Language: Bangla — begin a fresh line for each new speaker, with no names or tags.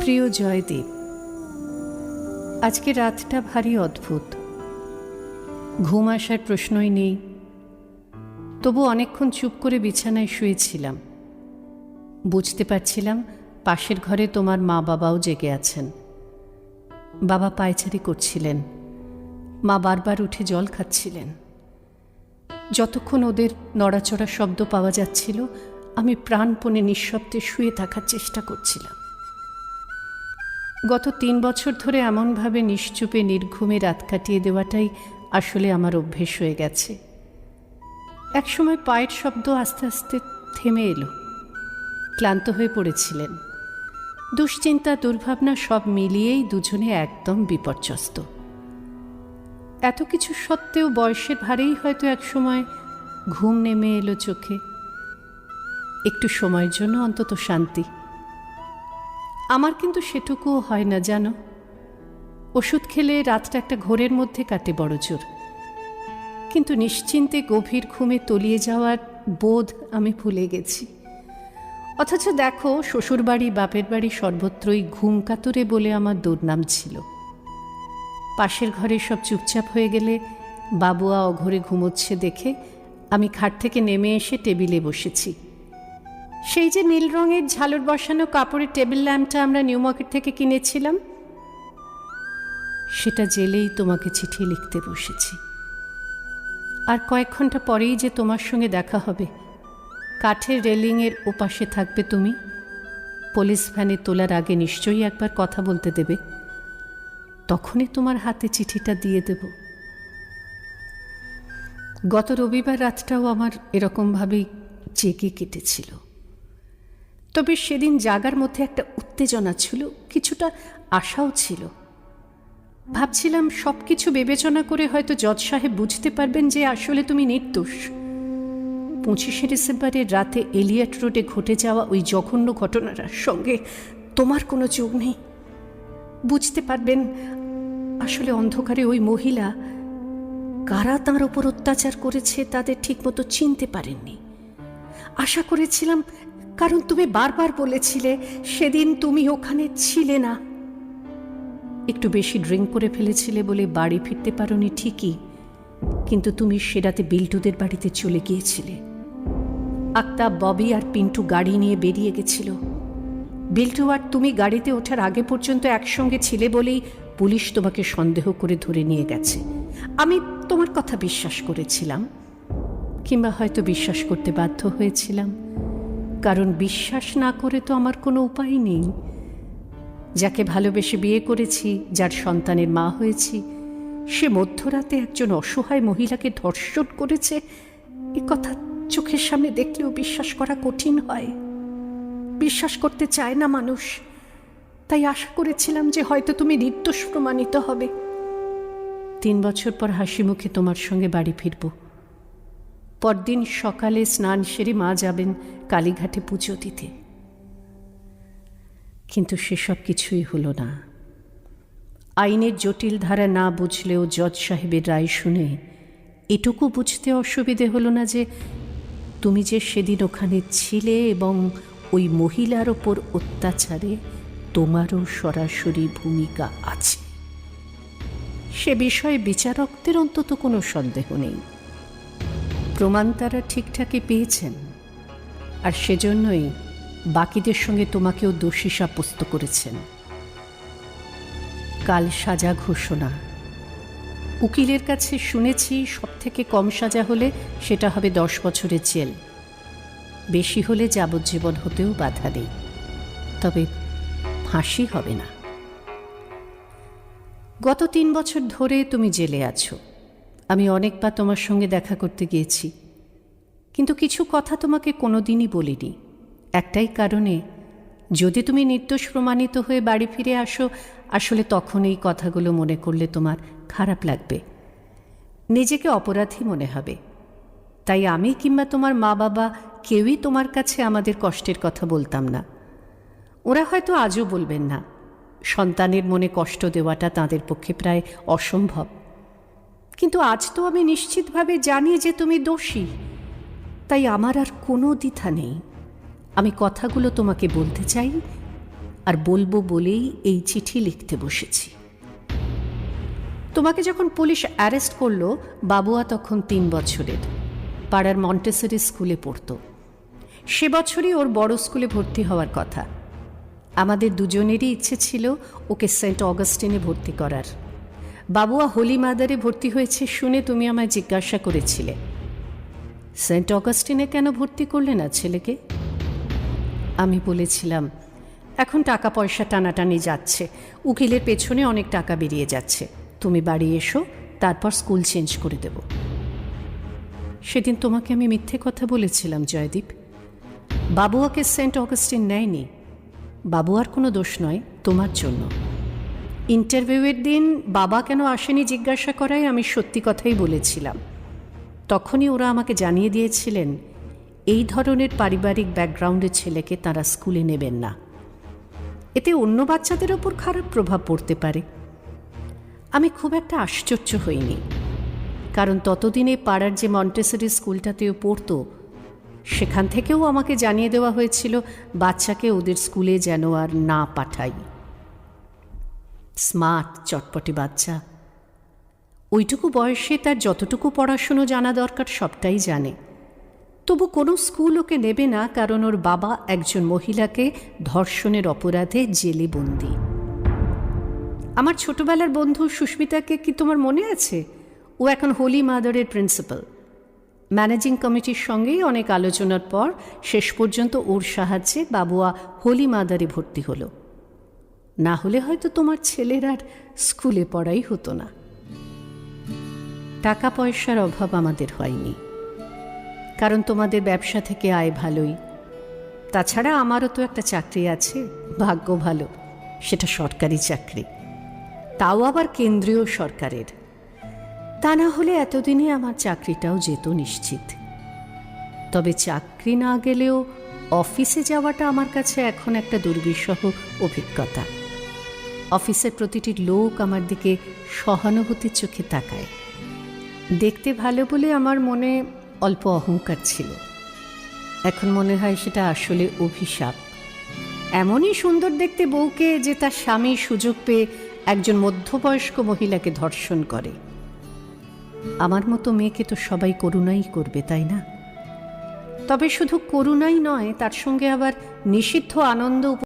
প্রিয় জয়দেব আজকে রাতটা ভারী অদ্ভুত। ঘুম আসার প্রশ্নই নেই। তবু অনেকক্ষণ চুপ করে বিছানায় শুয়েছিলাম। বুঝতে পারছিলাম পাশের ঘরে তোমার মা বাবাও জেগে আছেন। বাবা পায়চারি করছিলেন। মা বারবার উঠে জল খাচ্ছিলেন। যতক্ষণ ওদের নড়াচড়া শব্দ পাওয়া যাচ্ছিল, আমি প্রাণপণে নিঃশব্দে শুয়ে থাকার চেষ্টা করছিলাম। গত তিন বছর ধরে এমনভাবে নিশ্চুপে, নির্ঘুমে রাত কাটিয়ে দেওয়াটাই আসলে আমার অভ্যেস হয়ে গেছে। একসময় পায়ের শব্দ আস্তে আস্তে থেমে এলো। ক্লান্ত হয়ে পড়েছিলেন। দুশ্চিন্তা, দুর্ভাবনা সব মিলিয়েই দুজনে একদম বিপর্যস্ত। এত কিছু সত্ত্বেও বয়সের ভারেই হয়তো একসময় ঘুম নেমে এলো চোখে। একটু সময়ের জন্য অন্তত শান্তি। আমার কিন্তু সেটুকুও হয় না, জানো। ওষুধ খেলে রাতটা একটা ঘোরের মধ্যে কাটে বড় জোর। কিন্তু নিশ্চিন্তে গভীর ঘুমে তলিয়ে যাওয়ার বোধ আমি ভুলে গেছি। অথচ দেখো, শ্বশুরবাড়ি, বাপের বাড়ি সর্বত্রই ঘুম কাতরে বলে আমার দুর্নাম ছিল। পাশের ঘরে সব চুপচাপ হয়ে গেলে বাবুয়া অঘরে ঘুমোচ্ছে দেখে আমি খাট থেকে নেমে এসে টেবিলে বসেছি। সেই যে নীল রঙের ঝালর বসানো কাপড়ের টেবিল ল্যাম্পটা আমরা নিউ মার্কেট থেকে কিনেছিলাম, সেটা জেলেই তোমাকে চিঠি লিখতে বসেছি। আর কয়েক ঘণ্টা পরেই যে তোমার সঙ্গে দেখা হবে, কাঠের রেলিংয়ের ওপাশে থাকবে তুমি। পুলিশ ভ্যানে তোলার আগে নিশ্চয়ই একবার কথা বলতে দেবে। তখনই তোমার হাতে চিঠিটা দিয়ে দেব। গত রবিবার রাতটাও আমার এরকমভাবেই জেগে কেটেছিল। তবে সেদিন জাগার মধ্যে একটা উত্তেজনা ছিল, কিছুটা আশাও ছিল। ভাবছিলাম সব কিছু বিবেচনা করে হয়তো জজ সাহেব বুঝতে পারবেন যে আসলে তুমি নির্দোষ। পঁচিশে ডিসেম্বরের রাতে এলিয়াট রোডে ঘটে যাওয়া ওই জঘন্য ঘটনার সঙ্গে তোমার কোনো যোগ নেই। বুঝতে পারবেন, আসলে অন্ধকারে ওই মহিলা কারা তাঁর ওপর অত্যাচার করেছে তাদের ঠিকমতো চিনতে পারেননি। আশা করেছিলাম কারণ তুমি বারবার বলেছিলে, সেদিন তুমি ওখানে ছিলে না। একটু বেশি ড্রিঙ্ক করে ফেলেছিলে বলে বাড়ি ফিরতে পারোনি ঠিকই, কিন্তু তুমি সে রাতে বিল্টুদের বাড়িতে চলে গিয়েছিলে। আক্তাব, ববি আর পিন্টু গাড়ি নিয়ে বেরিয়ে গেছিল। বিল্টু আর তুমি গাড়িতে ওঠার আগে পর্যন্ত একসঙ্গে ছিলে বলেই পুলিশ তোমাকে সন্দেহ করে ধরে নিয়ে গেছে। আমি তোমার কথা বিশ্বাস করেছিলাম, কিংবা হয়তো বিশ্বাস করতে বাধ্য হয়েছিলাম। কারণ বিশ্বাস না করে তো আমার কোনো উপায় নেই। যাকে ভালোবেসে বিয়ে করেছি, যার সন্তানের মা হয়েছি, সে মধ্যরাতে একজন অসহায় মহিলাকে ধর্ষণ করেছে, এ কথা চোখের সামনে দেখলেও বিশ্বাস করা কঠিন হয়। বিশ্বাস করতে চায় না মানুষ। তাই আশা করেছিলাম যে হয়তো তুমি নির্দোষ প্রমাণিত হবে। তিন বছর পর হাসি মুখে তোমার সঙ্গে বাড়ি ফিরব। পরদিন সকালে স্নান সেরে মা যাবেন কালীঘাটে পুজো দিতে। কিন্তু সেসব কিছুই হলো না। আইনের জটিল ধারা না বুঝলেও জজ সাহেবের রায় শুনে এটুকু বুঝতে অসুবিধে হলো না যে তুমি যে সেদিন ওখানে ছিলে এবং ওই মহিলার ওপর অত্যাচারে তোমারও সরাসরি ভূমিকা আছে। সে বিষয়ে বিচারকদের অন্তত কোনো সন্দেহ নেই। প্রমাণ তারা ঠিকঠাকই পেয়েছেন। আর সেজন্যই বাকিদের সঙ্গে তোমাকেও দোষী সাব্যস্ত করেছেন। কাল সাজা ঘোষণা। উকিলের কাছে শুনেছি সব থেকে কম সাজা হলে সেটা হবে দশ বছরের জেল। বেশি হলে যাবজ্জীবন হতেও বাধা নেই। তবে ফাঁসি হবে না। গত তিন বছর ধরে তুমি জেলে আছো। আমি অনেকবার তোমার সঙ্গে দেখা করতে গিয়েছি। কিন্তু কিছু কথা তোমাকে কোনোদিনই বলিনি। একটাই কারণে, যদি তুমি নির্দোষ প্রমাণিত হয়ে বাড়ি ফিরে আসো, আসলে তখন এই কথাগুলো মনে করলে তোমার খারাপ লাগবে। নিজেকে অপরাধী মনে হবে। তাই আমি কিংবা তোমার মা বাবা কেউই তোমার কাছে আমাদের কষ্টের কথা বলতাম না। ওরা হয়তো আজও বলবেন না, সন্তানের মনে কষ্ট দেওয়াটা তাদের পক্ষে প্রায় অসম্ভব। কিন্তু আজ তো আমি নিশ্চিতভাবে জানি যে তুমি দোষী। তাই আমার আর কোনো দ্বিধা নেই। আমি কথাগুলো তোমাকে বলতে চাই আর বলব বলেই এই চিঠি লিখতে বসেছি। তোমাকে যখন পুলিশ অ্যারেস্ট করল, বাবুয়া তখন তিন বছরের। পাড়ার মন্টেসরি স্কুলে পড়তো। সে বছরই ওর বড় স্কুলে ভর্তি হওয়ার কথা। আমাদের দুজনেরই ইচ্ছে ছিল ওকে সেন্ট অগাস্টিনে ভর্তি করার। বাবুয়া হোলি মাদারে ভর্তি হয়েছে শুনে তুমি আমায় জিজ্ঞাসা করেছিলে। সেন্ট অগাস্টিনে কেন ভর্তি করলে না ছেলেকে? আমি বলেছিলাম, এখন টাকা পয়সা টানাটানি যাচ্ছে, উকিলের পেছনে অনেক টাকা বেরিয়ে যাচ্ছে। তুমি বাড়ি এসো, তারপর স্কুল চেঞ্জ করে দেব। সেদিন তোমাকে আমি মিথ্যে কথা বলেছিলাম, জয়দীপ। বাবুয়াকে সেন্ট অগাস্টিন নেয়নি। বাবুয়ার কোনো দোষ নয়, তোমার জন্য। ইন্টারভিউয়ের দিন বাবা কেন আসেনি জিজ্ঞাসা করায় আমি সত্যি কথাই বলেছিলাম। তখনই ওরা আমাকে জানিয়ে দিয়েছিলেন, এই ধরনের পারিবারিক ব্যাকগ্রাউন্ডের ছেলেকে তারা স্কুলে নেবেন না। এতে অন্য বাচ্চাদের ওপর খারাপ প্রভাব পড়তে পারে। আমি খুব একটা আশ্চর্য হইনি, কারণ ততদিনে পাড়ার যে মন্টেসরি স্কুলটাতেও পড়তো, সেখান থেকেও আমাকে জানিয়ে দেওয়া হয়েছিল, বাচ্চাকে ওদের স্কুলে যেন আর না পাঠাই স্মার্ট, চটপটে বাচ্চা। ওইটুকু বয়সে তার যতটুকু পড়াশুনো জানা দরকার সবটাই জানে। তবু কোনো স্কুল ওকে নেবে না কারণ ওর বাবা একজন মহিলাকে ধর্ষণের অপরাধে জেলে বন্দি। আমার ছোটবেলার বন্ধু সুস্মিতাকে কি তোমার মনে আছে? ও এখন হোলি মাদারের প্রিন্সিপাল। ম্যানেজিং কমিটির সঙ্গেই অনেক আলোচনার পর শেষ পর্যন্ত ওর সাহায্যে বাবুয়া হোলি মাদারে ভর্তি হলো। না হলে হয়তো তোমার ছেলের আর স্কুলে পড়াই হতো না। টাকা পয়সার অভাব আমাদের হয়নি। কারণ তোমাদের ব্যবসা থেকে আয় ভালোই। তাছাড়া আমারও তো একটা চাকরি আছে, ভাগ্য ভালো, সেটা সরকারি চাকরি। তাও আবার কেন্দ্রীয় সরকারের। তা না হলে এতদিনে আমার চাকরিটাও যেত নিশ্চিত। তবে চাকরি না গেলেও অফিসে যাওয়াটা আমার কাছে এখন একটা দুর্বিষহ অভিজ্ঞতা। অফিসের প্রতিটি লোক আমার দিকে সহানুভূতির চোখে তাকায়। দেখতে ভালো বলে আমার মনে অল্প অহংকার ছিল। এখন মনে হয় সেটা আসলে অভিশাপ। এমনই সুন্দর দেখতে বউকে যে তার স্বামী সুযোগ পেয়ে একজন মধ্যবয়স্ক মহিলাকে ধর্ষণ করে। আমার মতো মেয়েকে তো সবাই করুণাই করবে, তাই না? তবে শুধু করুণাই নয়, তার সঙ্গে আবার নিষিদ্ধ আনন্দ